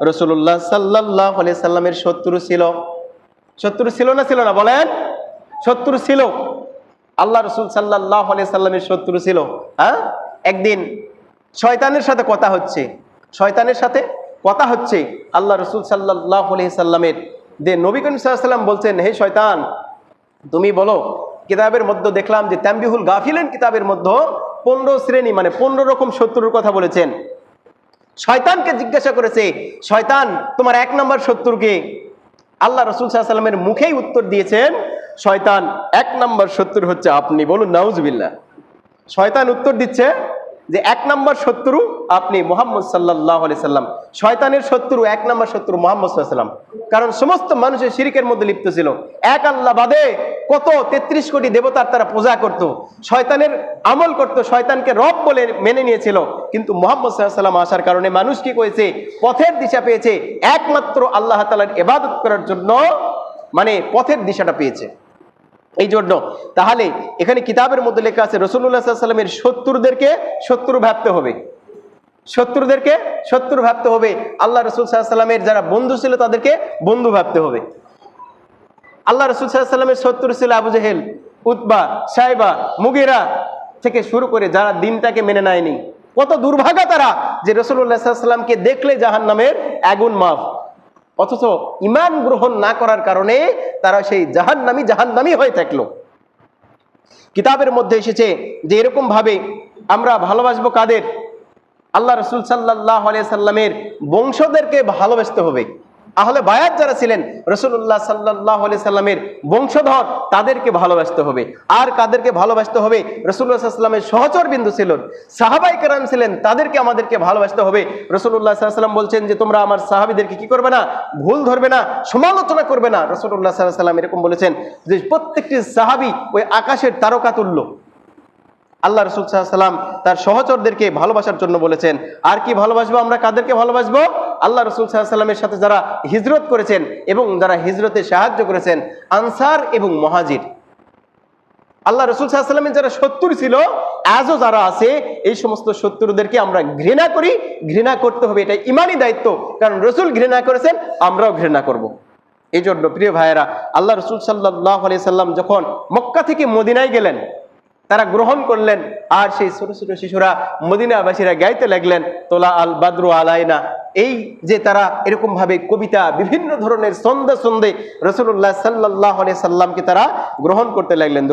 রসুল্লাহ সাল্লাহ সাল্লামের শত্রু ছিল। শত্রু ছিল না ছিল না, বলেন। শত্রু ছিল। আল্লাহ রসুল সাল্লাহ সাল্লামের শত্রু ছিল। হ্যাঁ? একদিন শয়তানের সাথে কথা হচ্ছে। শয়তানের সাথে কথা হচ্ছে। আল্লাহ রসুল সাল্লাহ সাল্লামের যে নবী করিম সাল্লাম বলছেন, হে শয়তান, তুমি বলো, কিতাবের মধ্যে দেখলাম যে তাম্বিহুল গাফিলেন কিতাবের মধ্যে পনেরো শ্রেণি মানে পনেরো রকম শত্রুর কথা বলেছেন। শয়তানকে জিজ্ঞাসা করেছে, শয়তান, তোমার এক নম্বর শত্রুকে আল্লাহ রসুল সাল্লামের মুখেই উত্তর দিয়েছেন, শয়তান, এক নম্বর শত্রু হচ্ছে আপনি। বলুন নাউজবিল্লা শয়তান উত্তর দিচ্ছে যে, এক নম্বর শত্রু আপনি মোহাম্মদ সাল্লাহ সাল্লাম শয়তানের শত্রু এক নম্বর শত্রু মোহাম্মদ সাল্লাম কারণ সমস্ত মানুষের শিরিকের মধ্যে লিপ্ত ছিল। এক আল্লাহ বাদে কত তেত্রিশ কোটি দেবতার তারা পূজা করত, শয়তানের আমল করত, শয়তানকে রব বলে মেনে নিয়েছিল। কিন্তু মোহাম্মদ সাল্লাম আসার কারণে মানুষ কি করেছে? পথের দিশা পেয়েছে। একমাত্র আল্লাহ তালার এবাদত করার জন্য মানে পথের দিশাটা পেয়েছে। এই জন্য তাহলে এখানে কিতাবের মধ্যে লেখা আছে রসুল্লাহ সাল্লামের শত্রুদেরকে শত্রু ভাবতে হবে। শত্রুদেরকে শত্রু ভাবতে হবে। আল্লাহ রসুল সাল্লামের যারা বন্ধু ছিল তাদেরকে বন্ধু ভাবতে হবে। আল্লাহ রসুল সাল্লামের শত্রু ছিল আবু জেহেল, উতবা সাইবা মুগেরা থেকে শুরু করে যারা দিনটাকে মেনে নেয়নি। কত দুর্ভাগা তারা যে রসুল্লাহ সাল্লামকে দেখলে জাহান নামের আগুন মাফ। অথচ ইমান গ্রহণ না করার কারণে তারা সেই জাহান্নামি জাহান্নামি হয়ে থাকল। কিতাবের মধ্যে এসেছে যে এরকম ভাবে আমরা ভালোবাসবো কাদের? আল্লাহ রসুল সাল্লাহ সাল্লামের বংশদেরকে ভালোবাসতে হবে। তাহলে বায়াত যারা ছিলেন রসুল্লাহ সাল্লাহ সাল্লামের বংশধর, তাদেরকে ভালোবাসতে হবে। আর কাদেরকে ভালোবাসতে হবে? রসুল্লাহ সাল্লামের সহচর বিন্দু ছিলেন সাহাবাই কেরাম ছিলেন, তাদেরকে আমাদেরকে ভালোবাসতে হবে। রসুল্লাহ সাল্লাম বলছেন যে, তোমরা আমার সাহাবিদেরকে কি করবে না? ভুল ধরবে না? সমালোচনা করবে না? রসুল্লাহ সাল্লাম এরকম বলেছেন যে, প্রত্যেকটি সাহাবি ওই আকাশের তারকা তুল্য। আল্লাহ রসুল সাল্লাম তার সহচরদেরকে ভালোবাসার জন্য বলেছেন। আর কি ভালোবাসবো আমরা? কাদেরকে ভালোবাসবো? আল্লাহ রসুল সাল্লামের সাথে যারা হিজরত করেছেন এবং যারা হিজরতে সাহায্য করেছেন, আনসার এবং মহাজির। আল্লাহ রসুল সাল্লামের যারা শত্রু ছিল আজও যারা আছে, এই সমস্ত শত্রুদেরকে আমরা ঘৃণা করি। ঘৃণা করতে হবে এটা ইমানই দায়িত্ব। কারণ রসুল ঘৃণা করেছেন, আমরাও ঘৃণা করব। এই জন্য প্রিয় ভাইয়েরা, আল্লাহ রসুল সাল্লাহ আলি সাল্লাম যখন মক্কা থেকে মদিনায় গেলেন, তারা গ্রহণ করলেন, আর সেই ছোট ছোট শিশুরা মদিনাবাসীরা গাইতে লাগলেন, তোলা আল বাদরু আলাইনা এই যে তারা এরকমভাবে কবিতা, বিভিন্ন ধরনের সন্ধে সন্ধে রসুল্লাহ সাল্লাহ সাল্লামকে তারা গ্রহণ করতে লাগলেন।